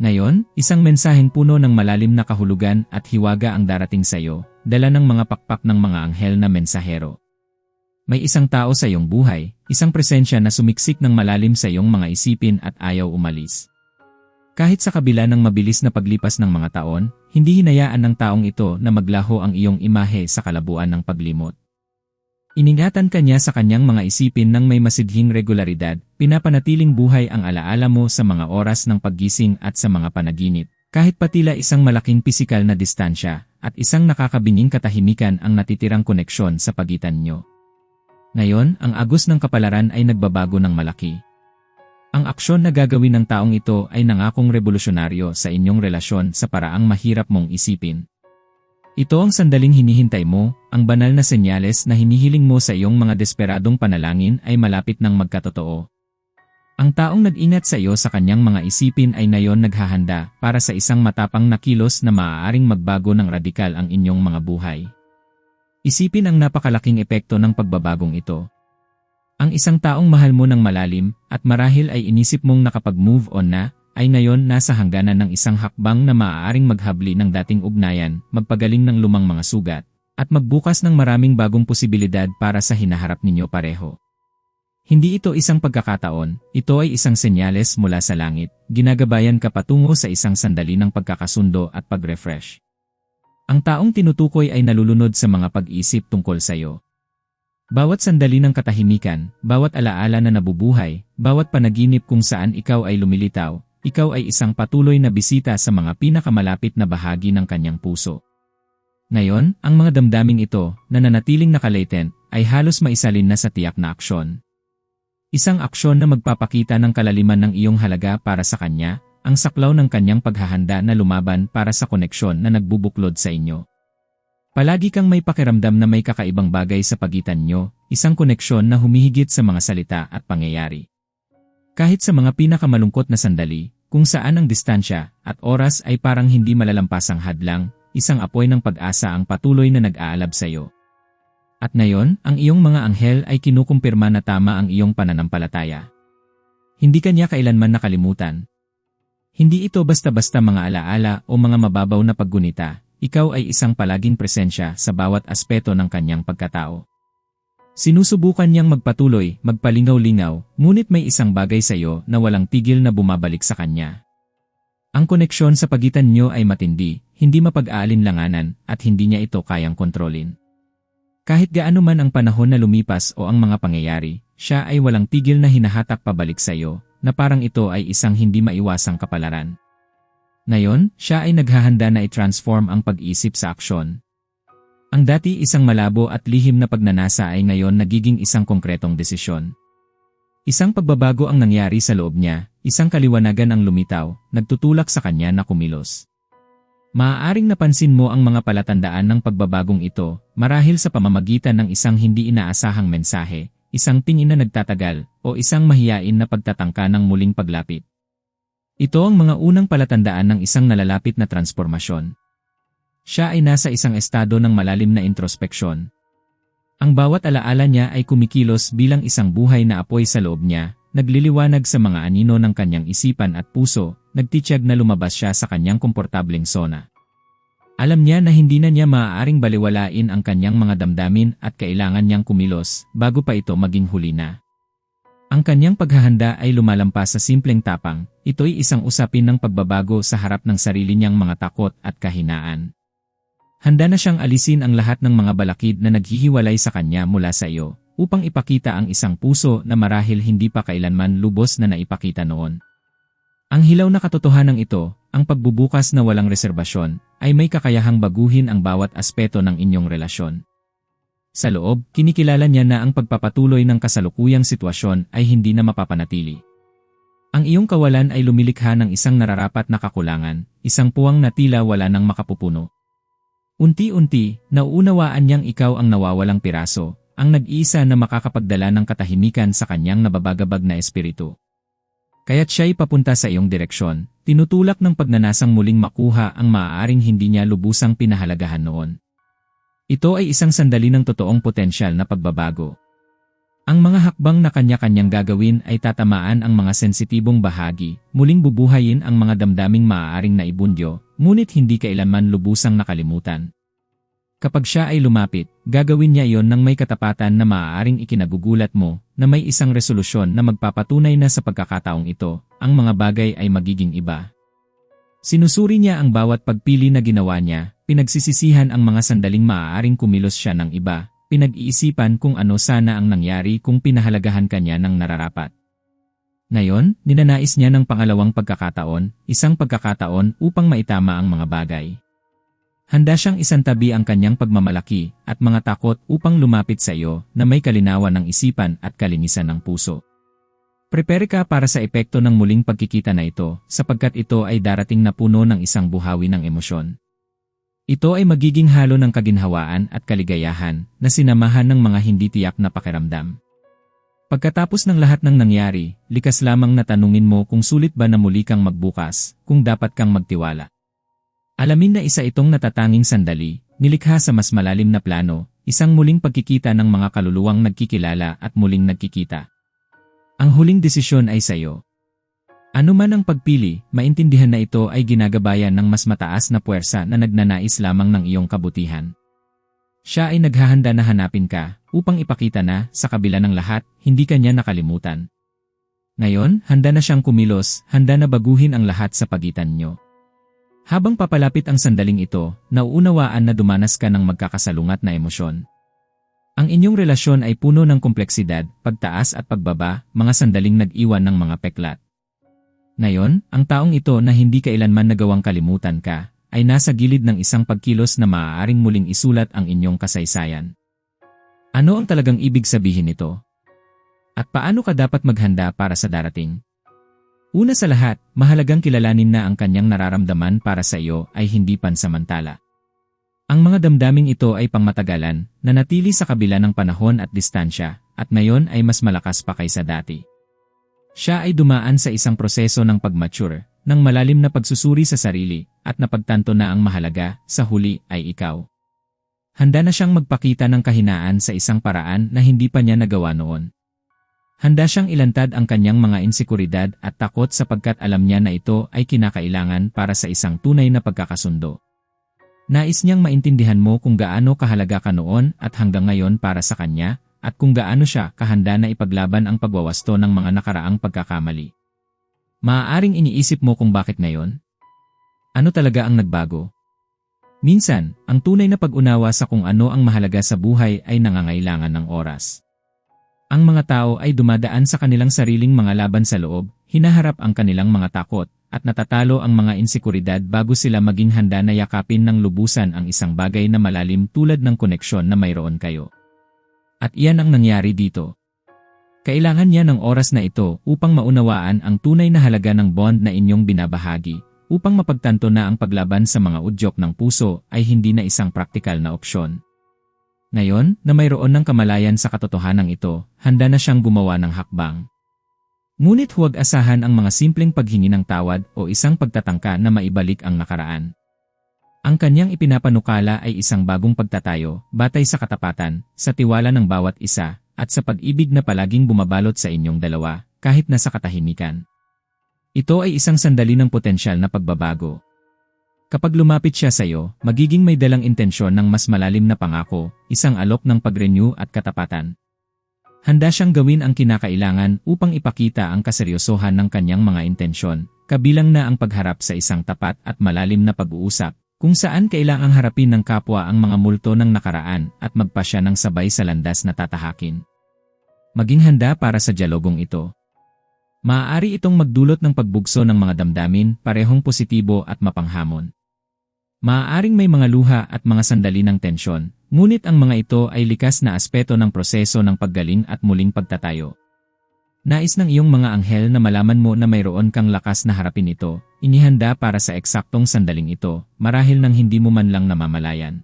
Ngayon, isang mensaheng puno ng malalim na kahulugan at hiwaga ang darating sa iyo, dala ng mga pakpak ng mga anghel na mensahero. May isang tao sa iyong buhay, isang presensya na sumiksik ng malalim sa iyong mga isipin at ayaw umalis. Kahit sa kabila ng mabilis na paglipas ng mga taon, hindi hinayaan ng taong ito na maglaho ang iyong imahe sa kalabuan ng paglimot. Iningatan ka niya sa kanyang mga isipin ng may masidhing regularidad, pinapanatiling buhay ang alaala mo sa mga oras ng paggising at sa mga panaginip, kahit patila isang malaking pisikal na distansya at isang nakakabinging katahimikan ang natitirang koneksyon sa pagitan nyo. Ngayon, ang agos ng kapalaran ay nagbabago ng malaki. Ang aksyon na gagawin ng taong ito ay nangakong revolusyonaryo sa inyong relasyon sa paraang mahirap mong isipin. Ito ang sandaling hinihintay mo, ang banal na senyales na hinihiling mo sa iyong mga desperadong panalangin ay malapit ng magkatotoo. Ang taong nag-ingat sa iyo sa kanyang mga isipin ay nayon naghahanda para sa isang matapang na kilos na maaaring magbago ng radikal ang inyong mga buhay. Isipin ang napakalaking epekto ng pagbabagong ito. Ang isang taong mahal mo ng malalim at marahil ay inisip mong nakapag-move on na, ay ngayon nasa hangganan ng isang hakbang na maaaring maghabli ng dating ugnayan, magpagaling ng lumang mga sugat, at magbukas ng maraming bagong posibilidad para sa hinaharap ninyo pareho. Hindi ito isang pagkakataon, ito ay isang senyales mula sa langit, ginagabayan ka patungo sa isang sandali ng pagkakasundo at pag-refresh. Ang taong tinutukoy ay nalulunod sa mga pag-isip tungkol sa iyo. Bawat sandali ng katahimikan, bawat alaala na nabubuhay, bawat panaginip kung saan ikaw ay lumilitaw, ikaw ay isang patuloy na bisita sa mga pinakamalapit na bahagi ng kanyang puso. Ngayon, ang mga damdaming ito, na nanatiling nakalatent, ay halos maisalin na sa tiyak na aksyon. Isang aksyon na magpapakita ng kalaliman ng iyong halaga para sa kanya, ang saklaw ng kanyang paghahanda na lumaban para sa koneksyon na nagbubuklod sa inyo. Palagi kang may pakiramdam na may kakaibang bagay sa pagitan nyo, isang koneksyon na humihigit sa mga salita at pangyayari. Kahit sa mga pinakamalungkot na sandali, kung saan ang distansya at oras ay parang hindi malalampasang hadlang, isang apoy ng pag-asa ang patuloy na nag-aalab sa iyo. At ngayon, ang iyong mga anghel ay kinukumpirma na tama ang iyong pananampalataya. Hindi kanya kailanman nakalimutan. Hindi ito basta-basta mga alaala o mga mababaw na paggunita, ikaw ay isang palaging presensya sa bawat aspeto ng kanyang pagkatao. Sinusubukan niyang magpatuloy, magpalingaw-lingaw, ngunit may isang bagay sa iyo na walang tigil na bumabalik sa kanya. Ang koneksyon sa pagitan niyo ay matindi, hindi mapag-aalinlanganan, at hindi niya ito kayang kontrolin. Kahit gaano man ang panahon na lumipas o ang mga pangyayari, siya ay walang tigil na hinahatak pabalik sa iyo, na parang ito ay isang hindi maiwasang kapalaran. Ngayon, siya ay naghahanda na i-transform ang pag-isip sa aksyon. Ang dati isang malabo at lihim na pagnanasa ay ngayon nagiging isang konkretong desisyon. Isang pagbabago ang nangyari sa loob niya, isang kaliwanagan ang lumitaw, nagtutulak sa kanya na kumilos. Maaaring napansin mo ang mga palatandaan ng pagbabagong ito, marahil sa pamamagitan ng isang hindi inaasahang mensahe, isang tingin na nagtatagal, o isang mahiyain na pagtatangka ng muling paglapit. Ito ang mga unang palatandaan ng isang nalalapit na transformasyon. Siya ay nasa isang estado ng malalim na introspeksyon. Ang bawat alaala niya ay kumikilos bilang isang buhay na apoy sa loob niya, nagliliwanag sa mga anino ng kanyang isipan at puso, nagtitiyag na lumabas siya sa kanyang komportableng sona. Alam niya na hindi na niya maaaring baliwalain ang kanyang mga damdamin at kailangan niyang kumilos bago pa ito maging huli na. Ang kanyang paghahanda ay lumalampas sa simpleng tapang, ito'y isang usapin ng pagbabago sa harap ng sarili niyang mga takot at kahinaan. Handa na siyang alisin ang lahat ng mga balakid na naghihiwalay sa kanya mula sa iyo, upang ipakita ang isang puso na marahil hindi pa kailanman lubos na naipakita noon. Ang hilaw na katotohanan ito, ang pagbubukas na walang reserbasyon, ay may kakayahang baguhin ang bawat aspeto ng inyong relasyon. Sa loob, kinikilala niya na ang pagpapatuloy ng kasalukuyang sitwasyon ay hindi na mapapanatili. Ang iyong kawalan ay lumilikha ng isang nararapat na kakulangan, isang puwang na tila wala nang makapupuno. Unti-unti, nauunawaan niyang ikaw ang nawawalang piraso, ang nag-iisa na makakapagdala ng katahimikan sa kanyang nababagabag na espiritu. Kaya't siya'y papunta sa iyong direksyon, tinutulak ng pagnanasang muling makuha ang maaaring hindi niya lubusang pinahalagahan noon. Ito ay isang sandali ng totoong potensyal na pagbabago. Ang mga hakbang na kanya-kanyang gagawin ay tatamaan ang mga sensitibong bahagi, muling bubuhayin ang mga damdaming maaaring naibundyo, ngunit hindi kailanman lubusang nakalimutan. Kapag siya ay lumapit, gagawin niya iyon ng may katapatan na maaaring ikinagugulat mo, na may isang resolusyon na magpapatunay na sa pagkakataong ito, ang mga bagay ay magiging iba. Sinusuri niya ang bawat pagpili na ginawa niya, pinagsisisihan ang mga sandaling maaaring kumilos siya ng iba, pinag-iisipan kung ano sana ang nangyari kung pinahalagahan kanya ng nararapat. Ngayon, ninanais niya ng pangalawang pagkakataon, isang pagkakataon upang maitama ang mga bagay. Handa siyang isantabi ang kanyang pagmamalaki at mga takot upang lumapit sa iyo na may kalinawan ng isipan at kalinisan ng puso. Prepare ka para sa epekto ng muling pagkikita na ito sapagkat ito ay darating na puno ng isang buhawi ng emosyon. Ito ay magiging halo ng kaginhawaan at kaligayahan na sinamahan ng mga hindi tiyak na pakiramdam. Pagkatapos ng lahat ng nangyari, likas lamang na tanungin mo kung sulit ba na muli kang magbukas, kung dapat kang magtiwala. Alamin na isa itong natatanging sandali, nilikha sa mas malalim na plano, isang muling pagkikita ng mga kaluluwang nagkikilala at muling nagkikita. Ang huling desisyon ay sa iyo. Ano man ang pagpili, maintindihan na ito ay ginagabayan ng mas mataas na puwersa na nagnanais lamang ng iyong kabutihan. Siya ay naghahanda na hanapin ka, upang ipakita na, sa kabila ng lahat, hindi kanya nakalimutan. Ngayon, handa na siyang kumilos, handa na baguhin ang lahat sa pagitan nyo. Habang papalapit ang sandaling ito, nauunawaan na dumanas ka ng magkakasalungat na emosyon. Ang inyong relasyon ay puno ng kompleksidad, pagtaas at pagbaba, mga sandaling nag-iwan ng mga peklat. Ngayon, ang taong ito na hindi kailanman nagawang kalimutan ka, ay nasa gilid ng isang pagkilos na maaaring muling isulat ang inyong kasaysayan. Ano ang talagang ibig sabihin nito? At paano ka dapat maghanda para sa darating? Una sa lahat, mahalagang kilalanin na ang kanyang nararamdaman para sa iyo ay hindi pansamantala. Ang mga damdaming ito ay pangmatagalan, na natili sa kabila ng panahon at distansya, at ngayon ay mas malakas pa kaysa dati. Siya ay dumaan sa isang proseso ng pagmature, ng malalim na pagsusuri sa sarili, at napagtanto na ang mahalaga, sa huli, ay ikaw. Handa na siyang magpakita ng kahinaan sa isang paraan na hindi pa niya nagawa noon. Handa siyang ilantad ang kanyang mga insekuridad at takot sapagkat alam niya na ito ay kinakailangan para sa isang tunay na pagkakasundo. Nais niyang maintindihan mo kung gaano kahalaga ka noon at hanggang ngayon para sa kanya, at kung gaano siya kahanda na ipaglaban ang pagwawasto ng mga nakaraang pagkakamali. Maaaring iniisip mo kung bakit ngayon? Ano talaga ang nagbago? Minsan, ang tunay na pag-unawa sa kung ano ang mahalaga sa buhay ay nangangailangan ng oras. Ang mga tao ay dumadaan sa kanilang sariling mga laban sa loob, hinaharap ang kanilang mga takot, at natatalo ang mga insekuridad bago sila maging handa na yakapin ng lubusan ang isang bagay na malalim tulad ng koneksyon na mayroon kayo. At iyan ang nangyari dito. Kailangan niya ng oras na ito upang maunawaan ang tunay na halaga ng bond na inyong binabahagi, upang mapagtanto na ang paglaban sa mga udyok ng puso ay hindi na isang praktikal na opsyon. Ngayon, na mayroon ng kamalayan sa katotohanan ito, handa na siyang gumawa ng hakbang. Ngunit huwag asahan ang mga simpleng paghingi ng tawad o isang pagtatangka na maibalik ang nakaraan. Ang kanyang ipinapanukala ay isang bagong pagtatayo, batay sa katapatan, sa tiwala ng bawat isa, at sa pag-ibig na palaging bumabalot sa inyong dalawa, kahit nasa katahimikan. Ito ay isang sandali ng potensyal na pagbabago. Kapag lumapit siya sa iyo, magiging may dalang intensyon ng mas malalim na pangako, isang alok ng pag-renew at katapatan. Handa siyang gawin ang kinakailangan upang ipakita ang kaseryosohan ng kanyang mga intensyon, kabilang na ang pagharap sa isang tapat at malalim na pag-uusap, kung saan kailangang harapin ng kapwa ang mga multo ng nakaraan at magpasya ng sabay sa landas na tatahakin. Maging handa para sa dialogong ito. Maaari itong magdulot ng pagbugso ng mga damdamin, parehong positibo at mapanghamon. Maaaring may mga luha at mga sandali ng tensyon, ngunit ang mga ito ay likas na aspeto ng proseso ng paggaling at muling pagtatayo. Nais ng iyong mga anghel na malaman mo na mayroon kang lakas na harapin ito, inihanda para sa eksaktong sandaling ito, marahil nang hindi mo man lang namamalayan.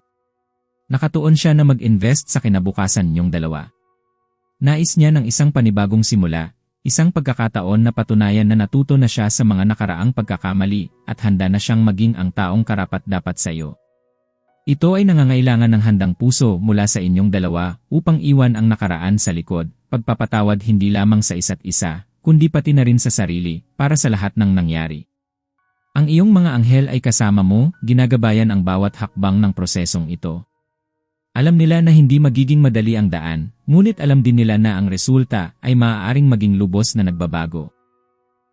Nakatuon siya na mag-invest sa kinabukasan niyong dalawa. Nais niya ng isang panibagong simula, isang pagkakataon na patunayan na natuto na siya sa mga nakaraang pagkakamali at handa na siyang maging ang taong karapat-dapat sa iyo. Ito ay nangangailangan ng handang puso mula sa inyong dalawa upang iwan ang nakaraan sa likod pagpapatawad hindi lamang sa isa't isa, kundi pati na rin sa sarili, para sa lahat ng nangyari. Ang iyong mga anghel ay kasama mo, ginagabayan ang bawat hakbang ng prosesong ito. Alam nila na hindi magiging madali ang daan, ngunit alam din nila na ang resulta ay maaaring maging lubos na nagbabago.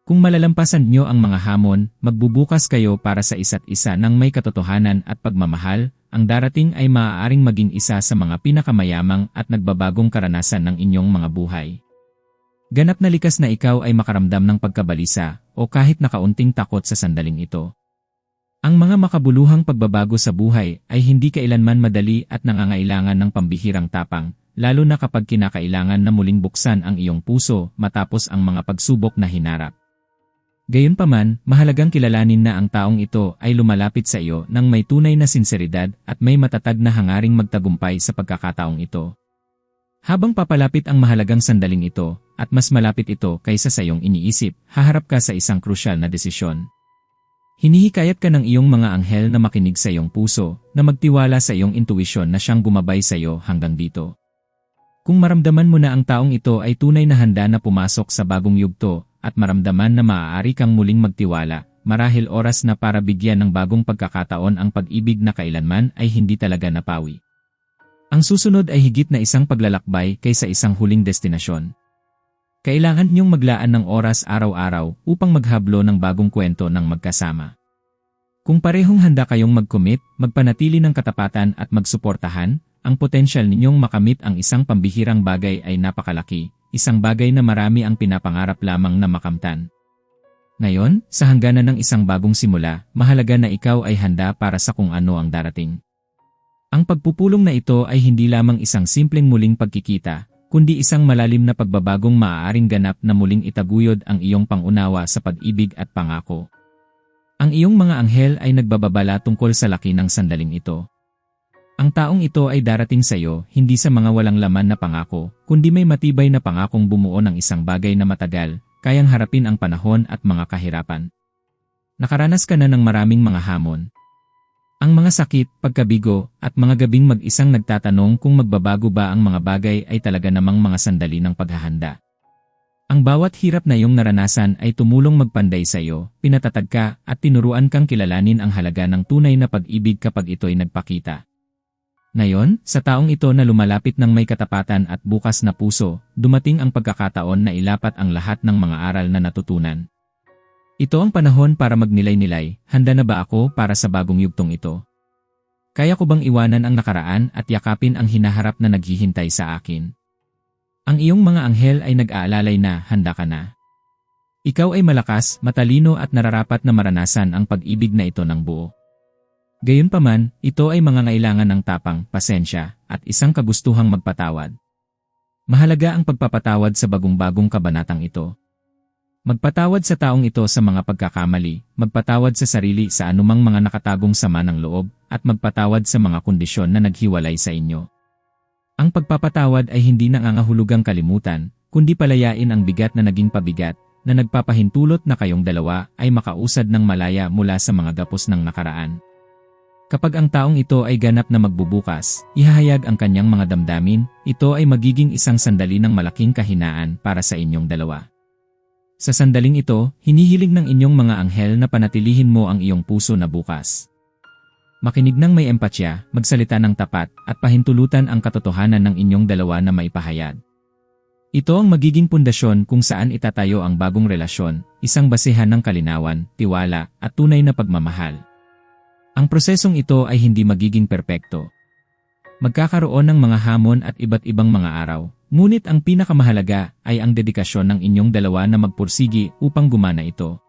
Kung malalampasan nyo ang mga hamon, magbubukas kayo para sa isa't isa ng may katotohanan at pagmamahal, ang darating ay maaaring maging isa sa mga pinakamayamang at nagbabagong karanasan ng inyong mga buhay. Ganap na likas na ikaw ay makaramdam ng pagkabalisa o kahit nakaunting takot sa sandaling ito. Ang mga makabuluhang pagbabago sa buhay ay hindi kailanman madali at nangangailangan ng pambihirang tapang, lalo na kapag kinakailangan na muling buksan ang iyong puso matapos ang mga pagsubok na hinarap. Gayunpaman, mahalagang kilalanin na ang taong ito ay lumalapit sa iyo ng may tunay na sinseridad at may matatag na hangaring magtagumpay sa pagkakataong ito. Habang papalapit ang mahalagang sandaling ito, at mas malapit ito kaysa sa iyong iniisip, haharap ka sa isang krusyal na desisyon. Hinihikayat ka ng iyong mga anghel na makinig sa iyong puso, na magtiwala sa iyong intuisyon na siyang gumabay sa iyo hanggang dito. Kung maramdaman mo na ang taong ito ay tunay na handa na pumasok sa bagong yugto, at maramdaman na maaari kang muling magtiwala, marahil oras na para bigyan ng bagong pagkakataon ang pag-ibig na kailanman ay hindi talaga napawi. Ang susunod ay higit na isang paglalakbay kaysa isang huling destinasyon. Kailangan niyong maglaan ng oras araw-araw upang maghablo ng bagong kwento ng magkasama. Kung parehong handa kayong mag-commit, magpanatili ng katapatan at magsuportahan, ang potensyal ninyong makamit ang isang pambihirang bagay ay napakalaki, isang bagay na marami ang pinapangarap lamang na makamtan. Ngayon, sa hangganan ng isang bagong simula, mahalaga na ikaw ay handa para sa kung ano ang darating. Ang pagpupulong na ito ay hindi lamang isang simpleng muling pagkikita, kundi isang malalim na pagbabagong maaaring ganap na muling itaguyod ang iyong pangunawa sa pag-ibig at pangako. Ang iyong mga anghel ay nagbababala tungkol sa laki ng sandaling ito. Ang taong ito ay darating sa iyo hindi sa mga walang laman na pangako, kundi may matibay na pangakong bumuo ng isang bagay na matagal, kayang harapin ang panahon at mga kahirapan. Nakaranas ka na ng maraming mga hamon. Ang mga sakit, pagkabigo, at mga gabing mag-isang nagtatanong kung magbabago ba ang mga bagay ay talaga namang mga sandali ng paghahanda. Ang bawat hirap na iyong naranasan ay tumulong magpanday sa iyo, pinatatag ka, at tinuruan kang kilalanin ang halaga ng tunay na pag-ibig kapag ito'y nagpakita. Ngayon, sa taong ito na lumalapit ng may katapatan at bukas na puso, dumating ang pagkakataon na ilapat ang lahat ng mga aral na natutunan. Ito ang panahon para magnilay-nilay, handa na ba ako para sa bagong yugtong ito? Kaya ko bang iwanan ang nakaraan at yakapin ang hinaharap na naghihintay sa akin? Ang iyong mga anghel ay nag-aalalay na handa ka na. Ikaw ay malakas, matalino at nararapat na maranasan ang pag-ibig na ito ng buo. Gayunpaman, ito ay mga ngailangan ng tapang, pasensya, at isang kagustuhang magpatawad. Mahalaga ang pagpapatawad sa bagong-bagong kabanatang ito. Magpatawad sa taong ito sa mga pagkakamali, magpatawad sa sarili sa anumang mga nakatagong sama ng loob, at magpatawad sa mga kondisyon na naghiwalay sa inyo. Ang pagpapatawad ay hindi nangangahulugang kalimutan, kundi palayain ang bigat na naging pabigat, na nagpapahintulot na kayong dalawa ay makausad ng malaya mula sa mga gapos ng nakaraan. Kapag ang taong ito ay ganap na magbubukas, ihahayag ang kanyang mga damdamin, ito ay magiging isang sandali ng malaking kahinaan para sa inyong dalawa. Sa sandaling ito, hinihiling ng inyong mga anghel na panatilihin mo ang iyong puso na bukas. Makinig ng may empatya, magsalita ng tapat, at pahintulutan ang katotohanan ng inyong dalawa na maipahayag. Ito ang magiging pundasyon kung saan itatayo ang bagong relasyon, isang basehan ng kalinawan, tiwala, at tunay na pagmamahal. Ang prosesong ito ay hindi magiging perpekto. Magkakaroon ng mga hamon at iba't ibang mga araw, ngunit ang pinakamahalaga ay ang dedikasyon ng inyong dalawa na magpursigi upang gumana ito.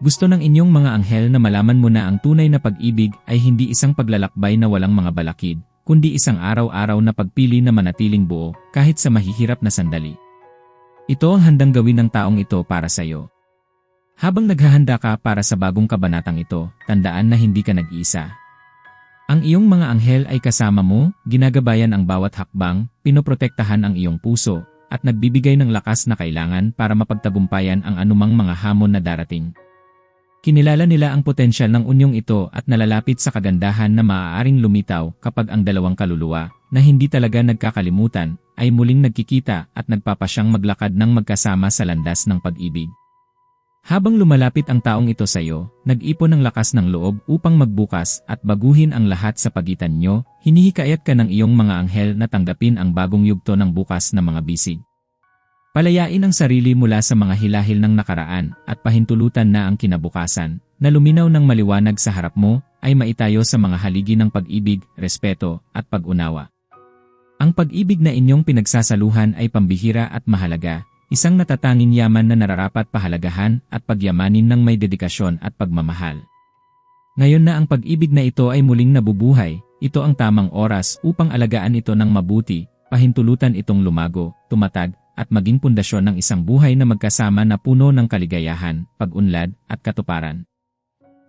Gusto ng inyong mga anghel na malaman mo na ang tunay na pag-ibig ay hindi isang paglalakbay na walang mga balakid, kundi isang araw-araw na pagpili na manatiling buo kahit sa mahihirap na sandali. Ito ang handang gawin ng taong ito para sa iyo. Habang naghahanda ka para sa bagong kabanatang ito, tandaan na hindi ka nag-iisa. Ang iyong mga anghel ay kasama mo, ginagabayan ang bawat hakbang, pinoprotektahan ang iyong puso, at nagbibigay ng lakas na kailangan para mapagtagumpayan ang anumang mga hamon na darating. Kinilala nila ang potensyal ng unyong ito at nalalapit sa kagandahan na maaaring lumitaw kapag ang dalawang kaluluwa, na hindi talaga nagkakalimutan, ay muling nagkikita at nagpapasyang maglakad ng magkasama sa landas ng pag-ibig. Habang lumalapit ang taong ito sa iyo, nag-ipon ng lakas ng loob upang magbukas at baguhin ang lahat sa pagitan nyo, hinihikayat ka ng iyong mga anghel na tanggapin ang bagong yugto ng bukas na mga bisig. Palayain ang sarili mula sa mga hilahil ng nakaraan at pahintulutan na ang kinabukasan, na luminaw ng maliwanag sa harap mo, ay maitayo sa mga haligi ng pag-ibig, respeto, at pag-unawa. Ang pag-ibig na inyong pinagsasaluhan ay pambihira at mahalaga, Isang natatanging yaman na nararapat pahalagahan at pagyamanin ng may dedikasyon at pagmamahal. Ngayon na ang pag-ibig na ito ay muling nabubuhay, ito ang tamang oras upang alagaan ito ng mabuti, pahintulutan itong lumago, tumatag, at maging pundasyon ng isang buhay na magkasama na puno ng kaligayahan, pag-unlad, at katuparan.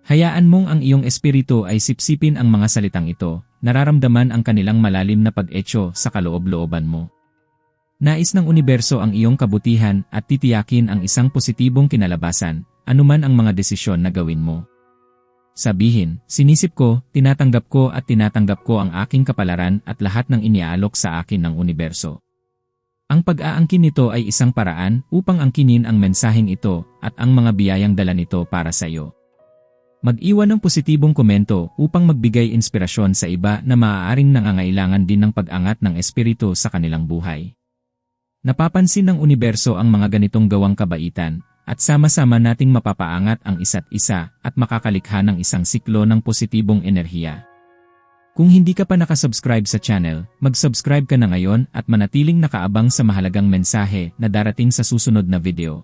Hayaan mong ang iyong espiritu ay sipsipin ang mga salitang ito, nararamdaman ang kanilang malalim na pag-etyo sa kaloob-looban mo. Nais ng universo ang iyong kabutihan at titiyakin ang isang positibong kinalabasan, anuman ang mga desisyon na gawin mo. Sabihin, sinisip ko, tinatanggap ko at tinatanggap ko ang aking kapalaran at lahat ng iniaalok sa akin ng universo. Ang pag-aangkin nito ay isang paraan upang angkinin ang mensaheng ito at ang mga biyayang dala nito para sa iyo. Mag-iwan ng positibong komento upang magbigay inspirasyon sa iba na maaaring nangangailangan din ng pag-angat ng espiritu sa kanilang buhay. Napapansin ng universo ang mga ganitong gawang kabaitan, at sama-sama nating mapapaangat ang isa't isa at makakalikha ng isang siklo ng positibong enerhiya. Kung hindi ka pa nakasubscribe sa channel, mag-subscribe ka na ngayon at manatiling nakaabang sa mahalagang mensahe na darating sa susunod na video.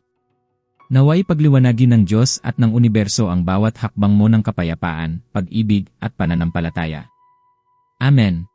Naway pagliwanagin ng Diyos at ng universo ang bawat hakbang mo ng kapayapaan, pag-ibig at pananampalataya. Amen.